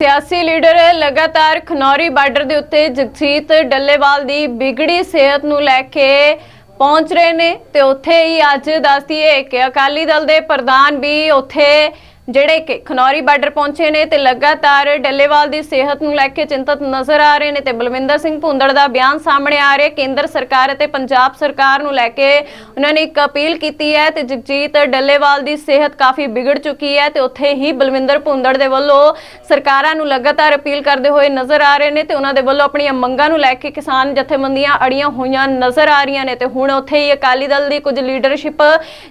ਸਿਆਸੀ ਲੀਡਰ ਲਗਾਤਾਰ ਖਨੌਰੀ ਬਾਰਡਰ ਦੇ ਉੱਤੇ ਜਗਜੀਤ ਡੱਲੇਵਾਲ ਦੀ ਵਿਗੜੀ ਸਿਹਤ ਨੂੰ ਲੈ ਕੇ ਪਹੁੰਚ ਰਹੇ ਨੇ ਤੇ ਉੱਥੇ ਹੀ ਅੱਜ ਦੱਸਦੀਏ ਕਿ ਅਕਾਲੀ ਦਲ ਦੇ ਪ੍ਰਧਾਨ ਵੀ ਉੱਥੇ ਜਿਹੜੇ ਕਿ ਖਨੌਰੀ ਬਾਰਡਰ ਪਹੁੰਚੇ ਨੇ ਤੇ ਲਗਾਤਾਰ ਡੱਲੇਵਾਲ ਦੀ ਸਿਹਤ ਨੂੰ ਲੈ ਕੇ ਚਿੰਤਤ ਨਜ਼ਰ ਆ ਰਹੇ ਨੇ ਤੇ ਬਲਵਿੰਦਰ ਸਿੰਘ ਭੁੰਦੜ ਦਾ ਬਿਆਨ ਸਾਹਮਣੇ ਆ ਰਿਹਾ। ਕੇਂਦਰ ਸਰਕਾਰ ਅਤੇ ਪੰਜਾਬ ਸਰਕਾਰ ਨੂੰ ਲੈ ਕੇ ਉਹਨਾਂ ਨੇ ਇੱਕ ਅਪੀਲ ਕੀਤੀ ਹੈ ਤੇ ਜਗਜੀਤ ਡੱਲੇਵਾਲ ਦੀ ਸਿਹਤ ਕਾਫੀ ਵਿਗੜ ਚੁੱਕੀ ਹੈ ਤੇ ਉੱਥੇ ਹੀ ਬਲਵਿੰਦਰ ਭੁੰਦੜ ਦੇ ਵੱਲੋਂ ਸਰਕਾਰਾਂ ਨੂੰ ਲਗਾਤਾਰ ਅਪੀਲ ਕਰਦੇ ਹੋਏ ਨਜ਼ਰ ਆ ਰਹੇ ਨੇ ਤੇ ਉਹਨਾਂ ਦੇ ਵੱਲੋਂ ਆਪਣੀਆਂ ਮੰਗਾਂ ਨੂੰ ਲੈ ਕੇ ਕਿਸਾਨ ਜਥੇਬੰਦੀਆਂ ਅੜੀਆਂ ਹੋਈਆਂ ਨਜ਼ਰ ਆ ਰਹੀਆਂ ਨੇ ਤੇ ਹੁਣ ਉੱਥੇ ਹੀ ਅਕਾਲੀ ਦਲ ਦੀ ਕੁਝ ਲੀਡਰਸ਼ਿਪ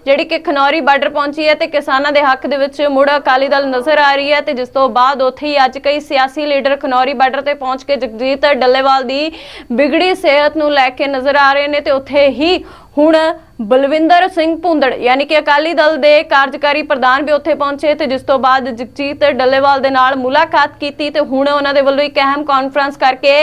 ਜਿਹੜੀ ਕਿ ਖਨੌਰੀ ਬਾਰਡਰ ਪਹੁੰਚੀ ਹੈ ਤੇ ਕਿਸਾਨਾਂ ਦੇ ਹੱਕ ਦੇ ਵਿੱਚ ਮੁੜ ਅਕਾਲੀ ਦਲ ਨਜ਼ਰ ਆ ਰਹੀ ਹੈ ਤੇ ਜਿਸ ਤੋਂ ਬਾਅਦ ਉੱਥੇ ਹੀ ਅੱਜ ਕਈ ਸਿਆਸੀ ਲੀਡਰ ਖਨੌਰੀ ਬਾਰਡਰ ਤੇ ਪਹੁੰਚ ਕੇ ਜਗਜੀਤ ਡੱਲੇਵਾਲ ਦੀ ਵਿਗੜੀ ਸਿਹਤ ਨੂੰ ਲੈ ਕੇ ਨਜ਼ਰ ਆ ਰਹੇ ਨੇ ਤੇ ਉੱਥੇ ਹੀ ਹੁਣ ਬਲਵਿੰਦਰ ਸਿੰਘ ਭੁੰਦੜ, ਯਾਨੀ ਕਿ ਅਕਾਲੀ ਦਲ ਦੇ ਕਾਰਜਕਾਰੀ ਪ੍ਰਧਾਨ ਵੀ ਉੱਥੇ ਪਹੁੰਚੇ ਤੇ ਜਿਸ ਤੋਂ ਬਾਅਦ ਜਗਜੀਤ ਡੱਲੇਵਾਲ ਦੇ ਨਾਲ ਮੁਲਾਕਾਤ ਕੀਤੀ ਤੇ ਹੁਣ ਉਹਨਾਂ ਦੇ ਵੱਲੋਂ ਇੱਕ ਅਹਿਮ ਕਾਨਫਰੰਸ ਕਰਕੇ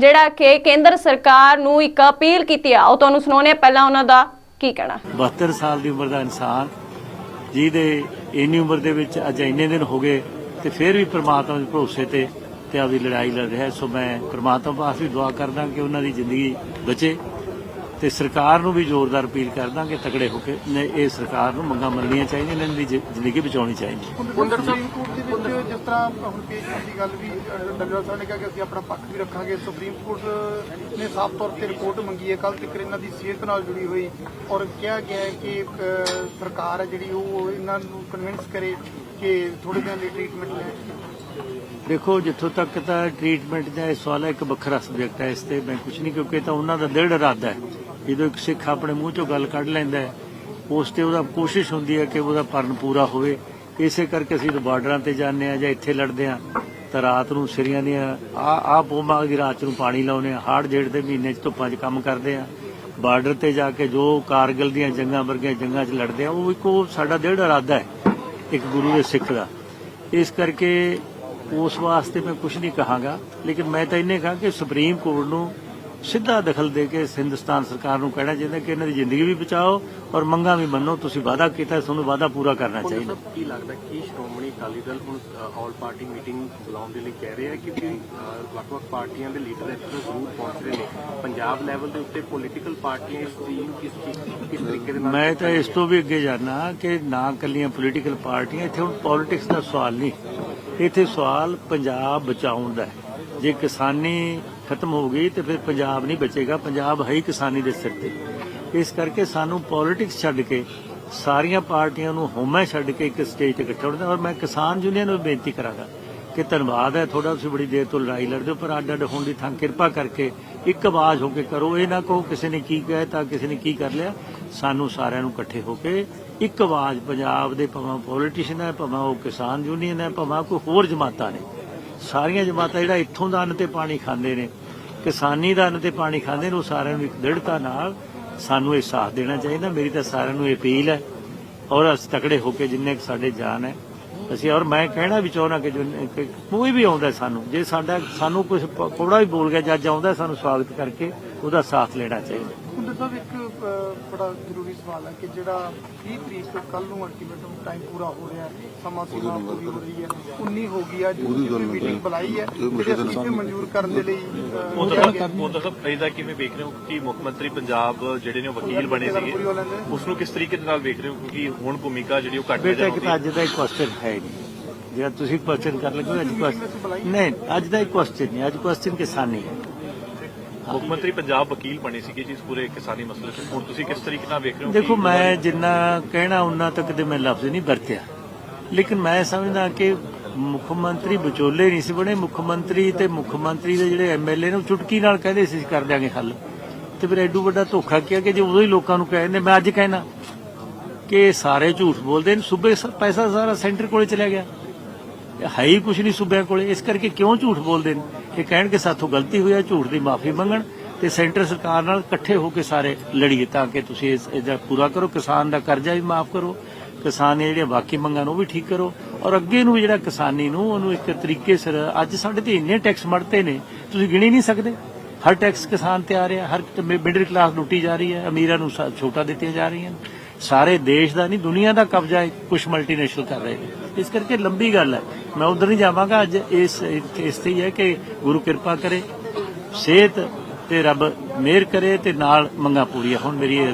ਜਿਹੜਾ ਕਿ ਕੇਂਦਰ ਸਰਕਾਰ ਨੂੰ ਇੱਕ ਅਪੀਲ ਕੀਤੀ ਆ। ਉਹ ਤੁਹਾਨੂੰ ਸੁਣਾਉਂਦੇ ਪਹਿਲਾਂ ਉਹਨਾਂ ਦਾ ਕੀ ਕਹਿਣਾ। 72 ਸਾਲ ਦੀ ਉਮਰ ਦਾ ਇਨਸਾਨ, ਜਿਹਦੇ ਇੰਨੀ ਉਮਰ ਦੇ ਵਿੱਚ ਅੱਜ ਇੰਨੇ ਦਿਨ ਹੋ ਗਏ ਤੇ ਫਿਰ ਵੀ ਪ੍ਰਮਾਤਮਾ ਦੇ ਭਰੋਸੇ ਤੇ ਤੇ ਆਪਦੀ ਲੜਾਈ ਲੜ ਰਿਹਾ ਸੋ ਮੈਂ ਪ੍ਰਮਾਤਮਾ ਪਾਸ ਵੀ ਦੁਆ ਕਰਦਾ ਕਿ ਉਹਨਾਂ ਦੀ ਜ਼ਿੰਦਗੀ ਬਚੇ ਤੇ ਸਰਕਾਰ ਨੂੰ ਵੀ ਜ਼ੋਰਦਾਰ ਅਪੀਲ ਕਰਦਾ ਕਿ ਤਕੜੇ ਹੋ ਕੇ ਇਹ ਸਰਕਾਰ ਨੂੰ ਮੰਗਾਂ ਮੰਨਣੀਆਂ ਚਾਹੀਦੀਆਂ ਇਹਨਾਂ ਦੀ ਜ਼ਿੰਦਗੀ ਬਚਾਉਣੀ ਚਾਹੀਦੀ ਹੈ। ਸੁਪਰੀਮ ਜਿਸ ਤਰ੍ਹਾਂ ਹੁਣ ਪੇਸ਼ ਹੋਣ ਗੱਲ ਵੀ ਡੱਲੇਵਾਲ ਸਾਹਿਬ ਨੇ ਕਿਹਾ ਕਿ ਅਸੀਂ ਆਪਣਾ ਪੱਖ ਵੀ ਰੱਖਾਂਗੇ। ਸੁਪਰੀਮ ਕੋਰਟ ਨੇ ਸਾਫ਼ ਤੌਰ ਤੇ ਰਿਪੋਰਟ ਮੰਗੀ ਹੈ। ਕੱਲ ਤੱਕ ਇਹਨਾਂ ਦੀ ਸਿਹਤ ਨਾਲ ਜੁੜੀ ਹੋਈ ਔਰ ਕਿਹਾ ਗਿਆ ਹੈ ਕਿ ਸਰਕਾਰ ਹੈ ਜਿਹੜੀ, ਉਹ ਇਹਨਾਂ ਨੂੰ ਕਨਵਿੰਸ ਕਰੇ ਕਿ ਥੋੜੇ ਦਿਨ ਲਈ ਟ੍ਰੀਟਮੈਂਟ ਲੈ ਦੇਖੋ, ਜਿੱਥੋਂ ਤੱਕ ਤਾਂ ਟ੍ਰੀਟਮੈਂਟ ਦਾ ਇਹ ਸਵਾਲ ਹੈ, ਇੱਕ ਵੱਖਰਾ ਸਬਜੈਕਟ ਹੈ। ਇਸ ਤੇ ਮੈਂ ਕੁਝ ਨਹੀਂ, ਕਿਉਂਕਿ ਤਾਂ ਉਹਨਾਂ ਦਾ ਦ੍ਰਿੜ ਇਰਾਦਾ ਹੈ। ਜਦੋਂ ਇੱਕ ਸਿੱਖ ਆਪਣੇ ਮੂੰਹ ਚੋਂ ਗੱਲ ਕੱਢ ਲੈਂਦਾ ਹੈ, ਉਸ ਤੇ ਉਹਦਾ ਕੋਸ਼ਿਸ਼ ਹੁੰਦੀ ਹੈ ਕਿ ਉਹਦਾ ਪਰਨ ਪੂਰਾ ਹੋਵੇ। ਇਸੇ ਕਰਕੇ ਅਸੀਂ ਬਾਰਡਰਾਂ ਤੇ ਜਾਂਦੇ ਆ ਜਾਂ ਇੱਥੇ ਲੜਦੇ ਆ ਤਾਂ ਰਾਤ ਨੂੰ ਸਿਰੀਆਂ ਦੀਆਂ ਆ ਆ ਪੋਮਾ ਦੀ ਰਾਤ ਨੂੰ ਪਾਣੀ ਲਾਉਨੇ ਆ ਹਾੜ ਜੇੜ ਦੇ ਮਹੀਨੇ 'ਚ ਧੁੱਪਾਂ 'ਚ ਕੰਮ ਕਰਦੇ ਆ ਬਾਰਡਰ ਤੇ ਜਾ ਕੇ ਜੋ ਕਾਰਗਿਲ ਦੀਆਂ ਜੰਗਾਂ ਵਰਗੀਆਂ ਜੰਗਾਂ 'ਚ ਲੜਦੇ ਆ ਉਹ ਇੱਕੋ ਸਾਡਾ ਦ੍ਰਿੜ ਇਰਾਦਾ ਹੈ, ਇੱਕ ਗੁਰੂ ਦੇ ਸਿੱਖ ਦਾ। ਇਸ ਕਰਕੇ ਉਸ ਵਾਸਤੇ ਮੈਂ ਕੁਝ ਨਹੀਂ ਕਹਾਂਗਾ, ਲੇਕਿਨ ਮੈਂ ਤਾਂ ਇੰਨੇ ਕਹਾਂ ਕਿ ਸੁਪਰੀਮ ਕੋਰਟ ਨੂੰ ਸਿੱਧਾ ਦਖਲ ਦੇ ਕੇ ਹਿੰਦੁਸਤਾਨ ਸਰਕਾਰ ਨੂੰ ਕਹਿਣਾ ਚਾਹੀਦਾ ਕਿ ਇਹਨਾਂ ਦੀ ਜ਼ਿੰਦਗੀ ਵੀ ਬਚਾਓ ਔਰ ਮੰਗਾਂ ਵੀ ਮੰਨੋ ਤੁਸੀਂ ਵਾਅਦਾ ਕੀਤਾ ਤੁਹਾਨੂੰ ਵਾਅਦਾ ਪੂਰਾ ਕਰਨਾ ਚਾਹੀਦਾ। ਕੀ ਲੱਗਦਾ ਕਿ ਸ਼੍ਰੋਮਣੀ ਅਕਾਲੀ ਦਲ ਹੁਣ ਆਲ ਪਾਰਟੀ ਮੀਟਿੰਗ ਬੁਲਾਉਣ ਦੇ ਲਈ ਕਹਿ ਰਿਹਾ ਅਹ, ਵੱਖ-ਵੱਖ ਪਾਰਟੀਆਂ ਦੇ ਲੀਡਰ ਇੱਥੇ ਜ਼ਰੂਰ ਪਹੁੰਚ ਰਹੇ ਨੇ। ਪੰਜਾਬ ਲੈਵਲ ਦੇ ਉੱਤੇ ਪੋਲੀਟੀਕਲ ਪਾਰਟੀਆਂ ਇਸ ਚੀਜ਼ ਨੂੰ ਕਿਸ ਤਰੀਕੇ ਦੇ ਨਾਲ ਮੈਂ ਤਾਂ ਇਸ ਤੋਂ ਵੀ ਅੱਗੇ ਜਾਣਾ ਕਿ ਨਾ ਕੱਲੀਆਂ ਪੋਲੀਟੀਕਲ ਪਾਰਟੀਆਂ ਇੱਥੇ ਹੁਣ ਪੋਲਿਟਿਕਸ ਦਾ ਸਵਾਲ ਨਹੀਂ। ਇੱਥੇ ਸਵਾਲ ਪੰਜਾਬ ਬਚਾਉਣ ਦਾ ਹੈ। ਜੇ ਕਿਸਾਨੀ ਖਤਮ ਹੋ ਗਈ ਤੇ ਫਿਰ ਪੰਜਾਬ ਨਹੀਂ ਬਚੇਗਾ। ਪੰਜਾਬ ਹੈ ਹੀ ਕਿਸਾਨੀ ਦੇ ਸਿਰ ਤੇ। ਇਸ ਕਰਕੇ ਸਾਨੂੰ ਪੋਲਿਟਿਕਸ ਛੱਡ ਕੇ ਸਾਰੀਆਂ ਪਾਰਟੀਆਂ ਨੂੰ ਹੋਮੈ ਛੱਡ ਕੇ ਇੱਕ ਸਟੇਜ ਤੇ ਇਕੱਠਾ ਹੋਣਾ। ਔਰ ਮੈਂ ਕਿਸਾਨ ਯੂਨੀਅਨ ਨੂੰ ਵੀ ਬੇਨਤੀ ਕਰਾਂਗਾ ਕਿ ਧੰਨਵਾਦ ਹੈ ਤੁਹਾਡਾ। ਤੁਸੀਂ ਬੜੀ ਦੇਰ ਤੋਂ ਲੜਾਈ ਲੜਦੇ ਹੋ, ਪਰ ਅੱਡ ਅੱਡ ਹੋਣ ਦੀ ਥਾਂ ਕਿਰਪਾ ਕਰਕੇ ਇੱਕ ਆਵਾਜ਼ ਹੋ ਕੇ ਕਰੋ। ਇਹ ਨਾ ਕਹੋ ਕਿਸੇ ਨੇ ਕੀ ਕਹਿਤਾ ਕਿਸੇ ਨੇ ਕੀ ਕਰ ਲਿਆ। ਸਾਨੂੰ ਸਾਰਿਆਂ ਨੂੰ ਇਕੱਠੇ ਹੋ ਕੇ ਇੱਕ ਆਵਾਜ਼, ਪੰਜਾਬ ਦੇ ਭਾਵੇਂ ਪੋਲੀਟੀਸ਼ੀਅਨ ਹੈ, ਭਾਵੇਂ ਉਹ ਕਿਸਾਨ ਯੂਨੀਅਨ ਹੈ, ਭਾਵੇਂ ਕੋਈ ਹੋਰ ਜਮਾਤਾਂ ਨੇ। ਸਾਰੀਆਂ ਜਮਾਤਾਂ ਜਿਹੜਾ ਇੱਥੋਂ ਦਾ ਅੰਨ ਤੇ ਪਾਣੀ ਖਾਂਦੇ ਨੇ ਕਿਸਾਨੀ ਦਾ ਅੰਨ ਤੇ ਪਾਣੀ ਖਾਂਦੇ ਨੇ, ਉਹ ਸਾਰਿਆਂ ਨੂੰ ਇੱਕ ਦ੍ਰਿੜਤਾ ਨਾਲ ਸਾਨੂੰ ਇਹ ਸਾਥ ਦੇਣਾ ਚਾਹੀਦਾ। ਮੇਰੀ ਤਾਂ ਸਾਰਿਆਂ ਨੂੰ ਇਹ ਅਪੀਲ ਹੈ, ਔਰ ਅਸੀਂ ਤਕੜੇ ਹੋ ਕੇ ਜਿੰਨੇ ਕੁ ਸਾਡੇ ਜਾਨ ਹੈ, ਅਸੀਂ, ਔਰ ਮੈਂ ਕਹਿਣਾ ਵੀ ਚਾਹੁੰਦਾ ਕਿ ਕਿ ਕੋਈ ਵੀ ਆਉਂਦਾ ਸਾਨੂੰ। ਜੇ ਸਾਡਾ, ਸਾਨੂੰ ਕੁਝ ਕੋੜਾ ਵੀ ਬੋਲ ਗਿਆ, ਜੱਜ ਆਉਂਦਾ ਸਾਨੂੰ ਸਵਾਗਤ ਕਰਕੇ ਉਹਦਾ ਸਾਥ ਲੈਣਾ ਚਾਹੀਦਾ। ਸਾਹਿਬ ਇੱਕ ਬੜਾ ਜ਼ਰੂਰੀ ਸਵਾਲ ਹੈ ਕਿ ਜਿਹੜਾ 20 ਤਰੀਕ ਤੋਂ ਕੱਲ ਨੂੰ ਅਲਟੀਮੇਟਮ ਟਾਈਮ ਪੂਰਾ ਹੋ ਰਿਹਾ ਹੈ ਸਮਾਂ ਸੀਮਾ ਪੂਰੀ ਹੋ ਰਹੀ ਹੈ 19 ਹੋ ਗਈ ਹੈ ਜਿਹੜੀ ਮੀਟਿੰਗ ਬੁਲਾਈ ਹੈ ਤੇ ਅਸੀਂ ਮਨਜ਼ੂਰ ਕਰਨ ਦੇ ਲਈ ਤਾਂ ਸਭ ਇਹਦਾ ਕਿਵੇਂ ਵੇਖ ਰਹੇ ਹੋ ਕਿ ਮੁੱਖ ਮੰਤਰੀ ਪੰਜਾਬ ਜਿਹੜੇ ਨੇ ਵਕੀਲ ਬਣੇ ਸੀਗੇ। ਹੋ ਉਸ ਨੂੰ ਕਿਸ ਤਰੀਕੇ ਦੇ ਨਾਲ ਵੇਖ ਰਹੇ ਹੋ? ਕਿਉਂਕਿ ਹੁਣ ਭੂਮਿਕਾ ਜਿਹੜੀ ਉਹ ਘੱਟ ਬੇਟਾ ਇੱਕ ਜਾਂਦੀ ਤਾਂ ਅੱਜ ਦਾ ਇੱਕ ਕੁਐਸਚਨ ਹੈ ਜਿਹੜਾ ਤੁਸੀਂ ਕੁਐਸਚਨ ਕਰ ਲੱਗੇ ਹੋ, ਅੱਜ question- ਨਹੀਂ ਅੱਜ ਦਾ ਇੱਕ ਕੁਐਸਚਨ ਨਹੀਂ ਅੱਜ ਕੁਐਸਚਨ ਕਿਸਾਨੀ ਹੈ। ਮੁੱਖ ਮੰਤਰੀ ਪੰਜਾਬ ਵਕੀਲ ਬਣੇ ਸੀਗੇ ਜੀ ਇਸ ਪੂਰੇ ਕਿਸਾਨੀ ਮਸਲੇ ਤੇ। ਹੁਣ ਤੁਸੀਂ ਕਿਸ ਤਰੀਕੇ ਨਾਲ ਵੇਖ ਰਹੇ ਹੋ ਦੇਖੋ ਮੈਂ ਜਿੰਨਾ ਕਹਿਣਾ ਉਹਨਾਂ ਤੱਕ ਤੇ ਮੈਂ ਲਫ਼ਜ਼ ਨਹੀਂ ਵਰਤਿਆ। ਲੇਕਿਨ ਮੈਂ ਸਮਝਦਾ ਕਿ ਮੁੱਖ ਮੰਤਰੀ ਵਿਚੋਲੇ ਨਹੀਂ ਸੀ ਬਣੇ। ਮੁੱਖ ਮੰਤਰੀ ਤੇ ਮੁੱਖ ਮੰਤਰੀ ਦੇ ਜਿਹੜੇ ਐਮਐਲਏ ਨੇ ਚੁਟਕੀ ਨਾਲ ਕਹਿੰਦੇ ਸੀ ਕਰ ਦਿਆਂਗੇ ਹੱਲ। ਤੇ ਫਿਰ ਐਡੂ ਵੱਡਾ ਧੋਖਾ ਕਿਹਾ ਕਿ ਜੇ ਉਦੋਂ ਹੀ ਲੋਕਾਂ ਨੂੰ ਕਹਿੰਦੇ ਮੈਂ ਅੱਜ ਕਹਿਣਾ ਕਿ ਸਾਰੇ ਝੂਠ ਬੋਲਦੇ ਨੇ। ਸੂਬੇ ਪੈਸਾ ਸਾਰਾ ਸੈਂਟਰ ਕੋਲੇ ਚਲਿਆ ਗਿਆ। ਹੈ ਹੀ ਕੁਝ ਨਹੀਂ ਸੂਬਿਆਂ ਕੋਲੇ। ਇਸ ਕਰਕੇ ਕਿਉਂ ਝੂਠ ਬੋਲਦੇ ਨੇ? ਇਹ ਕਹਿਣ ਕਿ ਸਾਥੋਂ ਗਲਤੀ ਹੋਈ ਹੈ ਝੂਠ ਦੀ ਮਾਫੀ ਮੰਗਣ ਤੇ ਸੈਂਟਰ ਸਰਕਾਰ ਨਾਲ ਇਕੱਠੇ ਹੋ ਕੇ ਸਾਰੇ ਲੜੀਏ ਤਾਂ ਕਿ ਤੁਸੀਂ ਇਸ ਇਹਦਾ ਪੂਰਾ ਕਰੋ, ਕਿਸਾਨ ਦਾ ਕਰਜ਼ਾ ਵੀ ਮਾਫ ਕਰੋ ਕਿਸਾਨ ਦੀਆਂ ਜਿਹੜੀਆਂ ਬਾਕੀ ਮੰਗਾਂ ਨੂੰ ਉਹ ਵੀ ਠੀਕ ਕਰੋ ਔਰ ਅੱਗੇ ਨੂੰ ਜਿਹੜਾ ਕਿਸਾਨੀ ਨੂੰ ਉਹਨੂੰ ਇੱਕ ਤਰੀਕੇ ਸਿਰ ਅੱਜ ਸਾਡੇ ਤੇ ਇੰਨੇ ਟੈਕਸ ਮੜਤੇ ਨੇ, ਤੁਸੀਂ ਗਿਣੀ ਨਹੀਂ ਸਕਦੇ। ਹਰ ਟੈਕਸ ਕਿਸਾਨ ਤੇ ਆ ਰਿਹਾ, ਹਰ ਮਿਡਲ ਕਲਾਸ ਲੁੱਟੀ ਜਾ ਰਹੀ ਹੈ, ਅਮੀਰਾਂ ਨੂੰ ਛੋਟਾ ਦਿੱਤੀਆਂ ਜਾ ਰਹੀਆਂ ਨੇ। ਸਾਰੇ ਦੇਸ਼ ਦਾ ਨਹੀਂ, ਦੁਨੀਆ ਦਾ ਕਬਜ਼ਾ ਕੁਝ ਮਲਟੀਨੈਸ਼ਨਲ ਕਰ ਰਹੇ ਨੇ। ਇਸ ਕਰਕੇ ਲੰਬੀ ਗੱਲ ਹੈ। ਮੈਂ ਉਧਰ ਨਹੀਂ ਜਾਵਾਂਗਾ, ਅੱਜ ਇਸ ਇਸ ਤੇ ਹੀ ਹੈ ਕਿ ਗੁਰੂ ਕਿਰਪਾ ਕਰੇ, ਸਿਹਤ ਤੇ ਰੱਬ ਮਿਹਰ ਕਰੇ ਤੇ ਨਾਲ ਮੰਗਾ ਪੂਰੀਆਂ ਹੁਣ ਮੇਰੀ ਇਹ